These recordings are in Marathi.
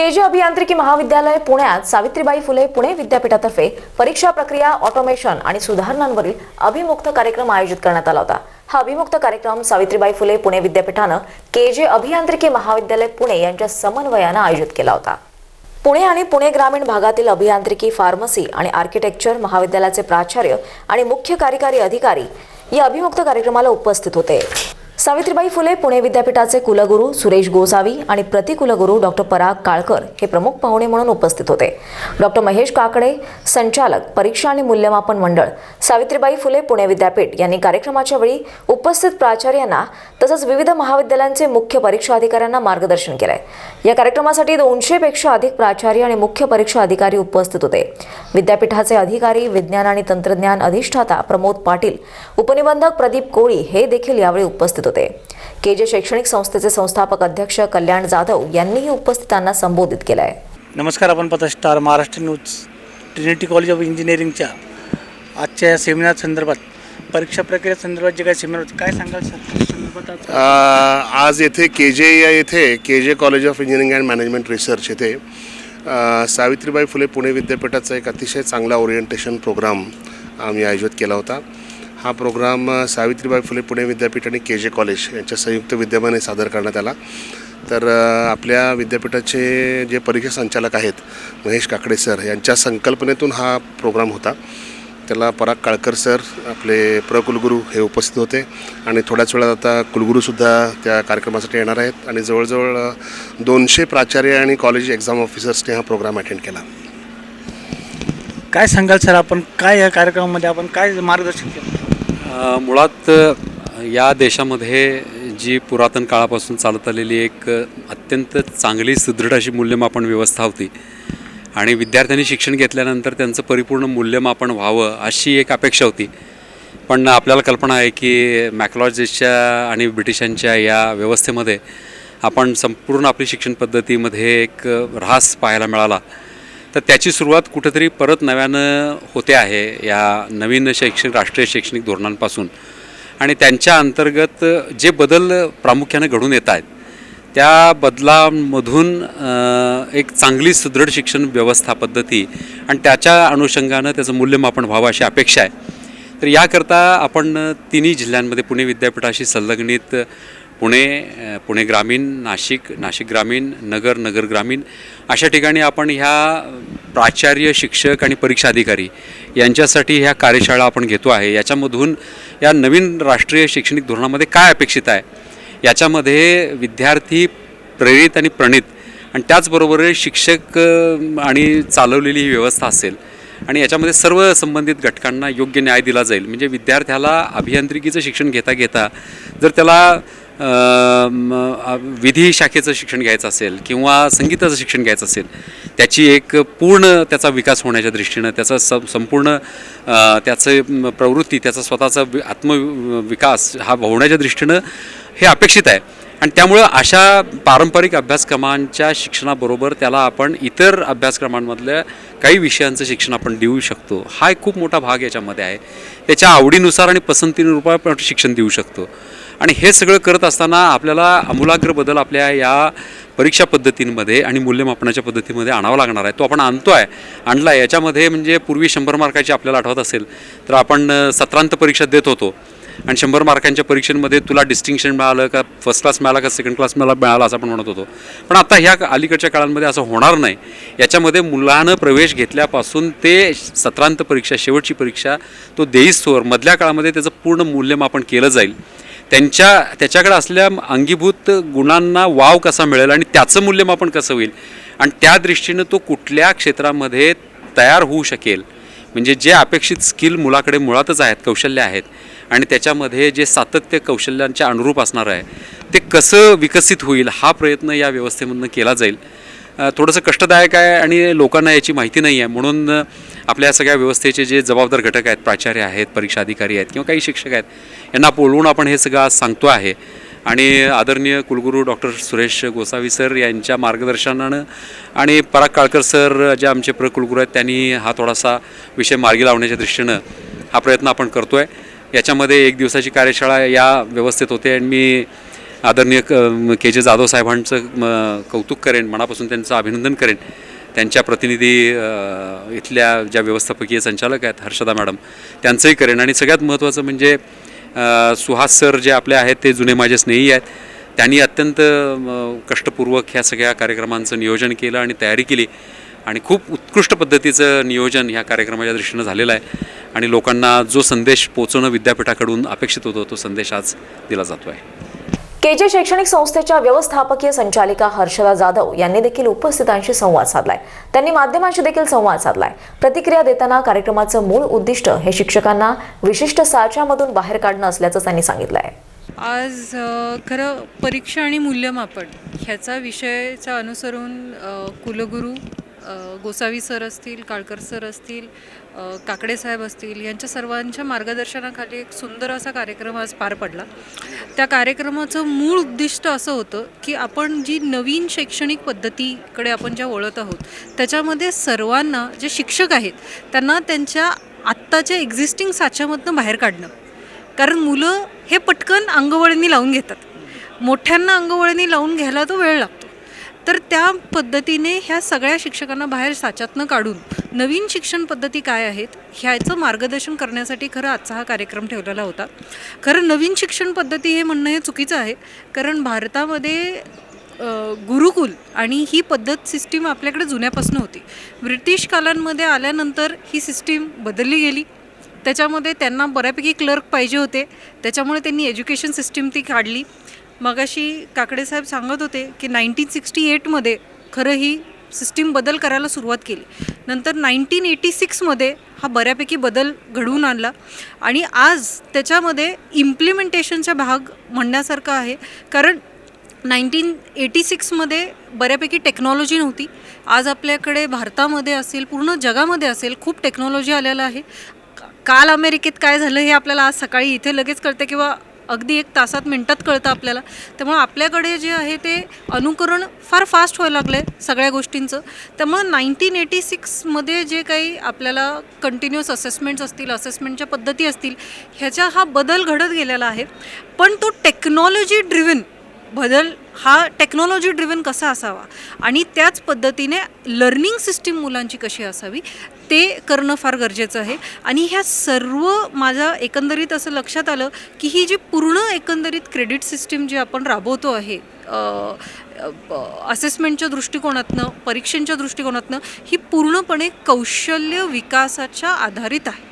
के जे अभियांत्रिकी महाविद्यालय पुण्यात सावित्रीबाई फुले पुणे विद्यापीठातर्फे परीक्षा प्रक्रिया ऑटोमेशन आणि सुधारणांवरील अभिमुक्त कार्यक्रम आयोजित करण्यात आला होता. हा अभिमुक्त कार्यक्रम सावित्रीबाई फुले पुणे विद्यापीठानं के जे अभियांत्रिकी महाविद्यालय पुणे यांच्या समन्वयानं आयोजित केला होता. पुणे आणि पुणे ग्रामीण भागातील अभियांत्रिकी फार्मसी आणि आर्किटेक्चर महाविद्यालयाचे प्राचार्य आणि मुख्य कार्यकारी अधिकारी या अभिमुक्त कार्यक्रमाला उपस्थित होते. सावित्रीबाई फुले पुणे विद्यापीठाचे कुलगुरू सुरेश गोसावी आणि प्रतिकुलगुरू डॉक्टर पराग काळकर हे प्रमुख पाहुणे म्हणून उपस्थित होते. डॉक्टर महेश काकडे संचालक परीक्षा आणि मूल्यमापन मंडळ सावित्रीबाई फुले पुणे विद्यापीठ यांनी कार्यक्रमाच्या वेळी उपस्थित प्राचार्यांना तसंच विविध महाविद्यालयांचे मुख्य परीक्षा अधिकाऱ्यांना मार्गदर्शन केलंय. या कार्यक्रमासाठी दोनशेपेक्षा अधिक प्राचार्य आणि मुख्य परीक्षा अधिकारी उपस्थित होते. विद्यापीठाचे अधिकारी विज्ञान आणि तंत्रज्ञान अधिष्ठाता प्रमोद पाटील उपनिबंधक प्रदीप कोळी हे देखील यावेळी उपस्थित होते. के जे शैक्षणिक संस्थेचे संस्थापक अध्यक्ष कल्याण जाधव यांनीही उपस्थितांना संबोधित केलं आहे नमस्कार आपण पाहता star Maharashtra news Trinity college of इंजिनिअरिंगच्या आजच्या या सेमिनार संदर्भात परीक्षा प्रक्रिया संदर्भात जे काही सेमिनार होते काय सांगाल सर? संदर्भात आज? येथे के जे या येथे K J college of engineering and management research येथे सावित्रीबाई फुले पुणे विद्यापीठाचा एक अतिशय चांगला ओरिएंटेशन प्रोग्राम आम्ही आयोजित केला होता. हा प्रोग्राम सावित्रीबाई फुले पुणे विद्यापीठ आणि के जे कॉलेज यांच्या संयुक्त विद्यमाने सादर करण्यात आला. तर आपल्या विद्यापीठाचे जे परीक्षा संचालक आहेत महेश काकडे सर यांच्या संकल्पनेतून हा प्रोग्राम होता. त्याला पराग काळकर सर आपले प्रकुलगुरू हे उपस्थित होते आणि थोड्याच वेळात आता कुलगुरूसुद्धा त्या कार्यक्रमासाठी येणार आहेत आणि जवळजवळ दोनशे प्राचार्य आणि कॉलेज एक्झाम ऑफिसर्सने हा प्रोग्राम अटेंड केला. काय सांगाल सर आपण? काय या कार्यक्रमामध्ये आपण काय मार्गदर्शन केलं? मुळात या देशामध्ये जी पुरातन काळापासून चालत आलेली एक अत्यंत चांगली सुदृढ अशी मूल्यमापन व्यवस्था होती आणि विद्यार्थ्यांनी शिक्षण घेतल्यानंतर त्यांचं परिपूर्ण मूल्यमापन व्हावं अशी एक अपेक्षा होती. पण आपल्याला कल्पना आहे की मॅकलॉजिस्टच्या आणि ब्रिटिशांच्या या व्यवस्थेमध्ये आपण संपूर्ण आपली शिक्षण पद्धतीमध्ये एक ऱ्हास पाहायला मिळाला. तर त्याची सुरुवात कुठंतरी परत नव्यानं होते आहे या नवीन शैक्षणिक राष्ट्रीय शैक्षणिक धोरणांपासून. आणि त्यांच्या अंतर्गत जे बदल प्रामुख्याने घडून येत आहेत त्या बदलामधून एक चांगली सुदृढ शिक्षण व्यवस्था पद्धती आणि त्याच्या अनुषंगानं त्याचं मूल्यमापन व्हावं अशी अपेक्षा आहे. तर याकरता आपण तिन्ही जिल्ह्यांमध्ये पुणे विद्यापीठाशी संलग्नित पुणे पुणे ग्रामीण नाशिक नाशिक ग्रामीण नगर नगर ग्रामीण अशा ठिकाणी आपण ह्या प्राचार्य शिक्षक आणि परीक्षा अधिकारी यांच्यासाठी ह्या कार्यशाळा आपण घेतो आहे. याच्यामधून या नवीन राष्ट्रीय शैक्षणिक धोरणामध्ये काय अपेक्षित आहे? याच्यामध्ये विद्यार्थी प्रेरित आणि प्रणित आणि त्याचबरोबर शिक्षक आणि चालवलेली ही व्यवस्था असेल आणि याच्यामध्ये सर्व संबंधित घटकांना योग्य न्याय दिला जाईल. म्हणजे विद्यार्थ्याला अभियांत्रिकीचं शिक्षण घेता घेता जर त्याला विधी शाखेचं शिक्षण घ्यायचं असेल किंवा संगीताचं शिक्षण घ्यायचं असेल त्याची एक पूर्ण त्याचा विकास होण्याच्या दृष्टीनं त्याचा स संपूर्ण त्याचं प्रवृत्ती त्याचा स्वतःचा आत्मविकास हा होण्याच्या दृष्टीनं हे अपेक्षित आहे. आणि त्यामुळं अशा पारंपरिक अभ्यासक्रमांच्या शिक्षणाबरोबर त्याला आपण इतर अभ्यासक्रमांमधल्या काही विषयांचं शिक्षण आपण देऊ शकतो. हा एक खूप मोठा भाग याच्यामध्ये आहे. त्याच्या आवडीनुसार आणि पसंतीनुरूपा आपण शिक्षण देऊ शकतो. आणि हे सगळं करत असताना आपल्याला आमूलाग्र बदल आपल्या या परीक्षा पद्धतींमध्ये आणि मूल्यमापनाच्या पद्धतीमध्ये आणावा लागणार आहे. तो आपण आणतो आहे आणला आहे याच्यामध्ये म्हणजे पूर्वी शंभर मार्काची आपल्याला आठवत असेल तर आपण सत्रांत परीक्षा देत होतो. आणि शंभर मार्कांच्या परीक्षेमध्ये तुला डिस्टिंक्शन मिळालं का फर्स्ट क्लास मिळाला का सेकंड क्लास मला मिळाला असं आपण म्हणत होतो. पण आता ह्या अलीकडच्या काळांमध्ये असं होणार नाही. याच्यामध्ये मुलानं प्रवेश घेतल्यापासून ते सत्रांत परीक्षा शेवटची परीक्षा तो देईस्तोवर मधल्या काळामध्ये त्याचं पूर्ण मूल्यमापन केलं जाईल. त्यांच्या त्याच्याकडे असल्या अंगीभूत गुणांना वाव कसा मिळेल आणि त्याचं मूल्यमापन कसं होईल? आणि त्या दृष्टीनं तो कुठल्या क्षेत्रामध्ये तयार होऊ शकेल? म्हणजे जे अपेक्षित स्किल मुलाकडे मुळातच आहेत कौशल्य आहेत आणि त्याच्यामध्ये जे सातत्य कौशल्यांच्या अनुरूप असणार आहे ते कसं विकसित होईल हा प्रयत्न या व्यवस्थेमधनं केला जाईल? थोडंसं कष्टदायक आहे आणि लोकांना याची माहिती नाही आहे. म्हणून आपल्या सगळ्या व्यवस्थेचे जे जबाबदार घटक आहेत प्राचार्य आहेत परीक्षा अधिकारी आहेत किंवा काही शिक्षक आहेत यांना बोलवून आपण हे सगळं आज सांगतो आहे. आणि आदरणीय कुलगुरू डॉक्टर सुरेश गोसावी सर यांच्या मार्गदर्शनानं आणि पराग काळकर सर जे आमचे प्रकुलगुरू आहेत त्यांनी हा थोडासा विषय मार्गी लावण्याच्या दृष्टीनं हा प्रयत्न आपण करतो आहे याच्यामध्ये एक दिवसाची कार्यशाळा या व्यवस्थेत होते आणि मी आदरणीय क के जे जाधव साहेबांचं म, कौतुक करेन मनापासून त्यांचं अभिनंदन करेन. त्यांच्या प्रतिनिधी इथल्या ज्या व्यवस्थापकीय संचालक आहेत हर्षदा मॅडम त्यांचंही करेन. आणि सगळ्यात महत्त्वाचं म्हणजे सुहास सर जे आपले आहेत ते जुने माझे स्नेही आहेत. त्यांनी अत्यंत कष्टपूर्वक ह्या सगळ्या कार्यक्रमांचं नियोजन केलं आणि तयारी केली. आणि खूप उत्कृष्ट पद्धतीचं नियोजन ह्या कार्यक्रमाच्या दृष्टीनं झालेलं आहे. आणि लोकांना जो संदेश पोचवणं विद्यापीठाकडून अपेक्षित होतो तो संदेश आज दिला जातो आहे केजे शैक्षणिक संस्थेच्या व्यवस्थापकीय संचालिका हर्षदा जाधव यांनी देखील उपस्थितांशी संवाद साधलाय. त्यांनी माध्यमांशी देखील संवाद साधलाय. प्रतिक्रिया देताना कार्यक्रमाचं मूळ उद्दिष्ट हे शिक्षकांना विशिष्ट साच्यामधून बाहेर काढणं असल्याचं त्यांनी सांगितलंय. आज खरं परीक्षा आणि मूल्यमापन ह्याचा विषयाचा अनुसरून कुलगुरू गोसावी सर असतील काळकर सर असतील काकडे साहेब असतील यांच्या सर्वांच्या मार्गदर्शनाखाली एक सुंदर असा कार्यक्रम आज पार पडला. त्या कार्यक्रमाचं मूळ उद्दिष्ट असं होतं की आपण जी नवीन शैक्षणिक पद्धतीकडे आपण ज्या वळत आहोत त्याच्यामध्ये सर्वांना जे शिक्षक आहेत त्यांना त्यांच्या आत्ताच्या एक्झिस्टिंग साच्यामधनं बाहेर काढणं. कारण मुलं हे पटकन अंगवळणी लावून घेतात. मोठ्यांना अंगवळणी लावून घ्यायला तो वेळ लागतो. तर त्या पद्धतीने ह्या सगळ्या शिक्षकांना बाहेर साच्यातनं काढून नवीन शिक्षण पद्धती काय आहेत ह्याचं मार्गदर्शन करण्यासाठी खरं आजचा हा कार्यक्रम ठेवलेला होता. खरं नवीन शिक्षण पद्धती हे म्हणणं हे चुकीचं आहे कारण भारतामध्ये गुरुकुल आणि ही पद्धत सिस्टीम आपल्याकडे जुन्यापासून होती. ब्रिटिश कालांमध्ये आल्यानंतर ही सिस्टीम बदलली गेली. त्याच्यामध्ये त्यांना बऱ्यापैकी क्लर्क पाहिजे होते. त्याच्यामुळे त्यांनी एज्युकेशन सिस्टीम ती काढली. मगाशी काकडे साहेब सांगत होते की नाईन्टीन सिक्स्टी एटमध्ये खरं ही सिस्टीम बदल करायला सुरुवात केली. नंतर नाईन्टीन एटी सिक्समध्ये हा बऱ्यापैकी बदल घडवून आणला. आणि आज त्याच्यामध्ये इम्प्लिमेंटेशनचा भाग म्हणण्यासारखा आहे. कारण नाईन्टीन एटी सिक्समध्ये बऱ्यापैकी टेक्नॉलॉजी नव्हती. आज आपल्याकडे भारतामध्ये असेल पूर्ण जगामध्ये असेल खूप टेक्नॉलॉजी आलेलं आहे. का- काल अमेरिकेत काय झालं हे आपल्याला आज सकाळी इथे लगेच कळतं किंवा अगदी एक तासात मिनटात कळतं आपल्याला. त्यामुळं आपल्याकडे जे आहे ते अनुकरण फार फास्ट व्हायला लागलं आहे सगळ्या गोष्टींचं. त्यामुळं नाईन्टीन एटी सिक्समध्ये जे काही आपल्याला कंटिन्युअस असेसमेंट्स असतील असेसमेंटच्या पद्धती असतील ह्याच्या हा बदल घडत गेलेला आहे. पण तो टेक्नॉलॉजी ड्रिव्हन बदल हा टेक्नॉलॉजी ड्रिव्हन कसा असावा? आणि त्याच पद्धतीने लर्निंग सिस्टीम मुलांची कशी असावी? ते करणं फार गरजेचं आहे. आणि ह्या सर्व माझ्या एकंदरीत असं लक्षात आलं की ही जी पूर्ण एकंदरीत क्रेडिट सिस्टीम जी आपण राबवतो आहे असेसमेंटच्या दृष्टिकोनातनं परीक्षांच्या दृष्टिकोनातनं ही पूर्णपणे कौशल्य विकासाच्या आधारित आहे.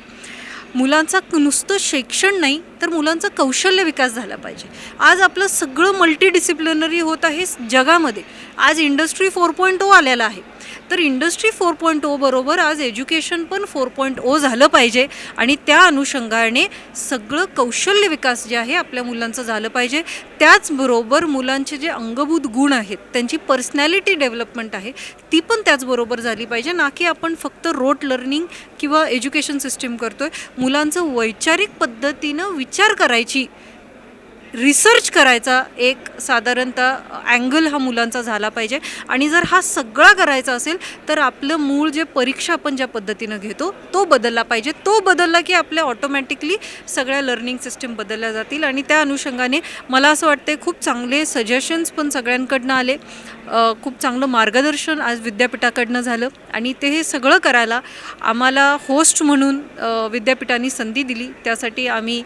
मुलांचा नुसतं शिक्षण नाही तर मुलांचा कौशल्य विकास झाला पाहिजे. आज आपलं सगळं मल्टीडिसिप्लिनरी होत आहे जगामध्ये. आज इंडस्ट्री फोर पॉईंट ओ आलेला आहे. तर इंडस्ट्री फोर पॉईंट ओ बरोबर आज एज्युकेशन पण फोर पॉईंट ओ झालं पाहिजे आणि त्या अनुषंगाने सगळं कौशल्य विकास जे आहे आपल्या मुलांचं झालं पाहिजे. त्याचबरोबर मुलांचे जे अंगभूत गुण आहेत त्यांची पर्सनॅलिटी डेव्हलपमेंट आहे ती पण त्याचबरोबर झाली पाहिजे. ना की आपण फक्त रोट लर्निंग किंवा एज्युकेशन सिस्टीम करतोय मुलांचं वैचारिक पद्धतीनं विचार करायची रिसर्च करायचा एक साधारणतः अँगल हा मुलांचा झाला पाहिजे. आणि जर हा सगळा करायचा असेल तर आपलं मूळ जे परीक्षा आपण ज्या पद्धतीनं घेतो तो बदलला पाहिजे. तो बदलला की आपल्या ऑटोमॅटिकली सगळ्या लर्निंग सिस्टीम बदलल्या जातील. आणि त्या अनुषंगाने मला असं वाटते खूप चांगले सजेशन्स पण सगळ्यांकडनं आले. खूप चांगलं मार्गदर्शन आज विद्यापीठाकडनं झालं. आणि ते हे सगळं करायला आम्हाला होस्ट म्हणून विद्यापीठाने संधी दिली. त्यासाठी आम्ही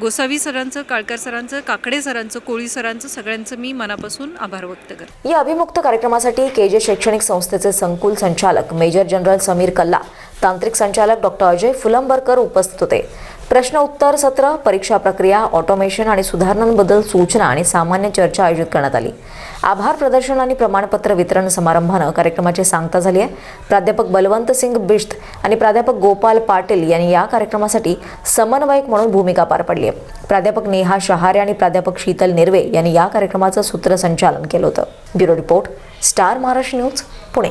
गोसावी सरांचं काळकर सरांचं काकडे सरांचं कोळी सरांचं सगळ्यांचं मी मनापासून आभार व्यक्त करते. या अभिमुक्त कार्यक्रमासाठी केजे शैक्षणिक संस्थेचे संकुल संचालक मेजर जनरल समीर कल्ला तांत्रिक संचालक डॉक्टर अजय फुलंबरकर उपस्थित होते. प्रश्न उत्तर सत्र परीक्षा प्रक्रिया ऑटोमेशन आणि सुधारणांबद्दल सूचना आणि सामान्य चर्चा आयोजित करण्यात आली. आभार प्रदर्शन आणि प्रमाणपत्र वितरण समारंभानं कार्यक्रमाची सांगता झाली आहे. प्राध्यापक बलवंत सिंग बिश्त आणि प्राध्यापक गोपाल पाटील यांनी या कार्यक्रमासाठी समन्वयक म्हणून भूमिका पार पडली आहे. प्राध्यापक नेहा शहारे आणि प्राध्यापक शीतल निर्वे यांनी या कार्यक्रमाचं सूत्रसंचालन केलं होतं. Bureau report star Maharashtra news Pune.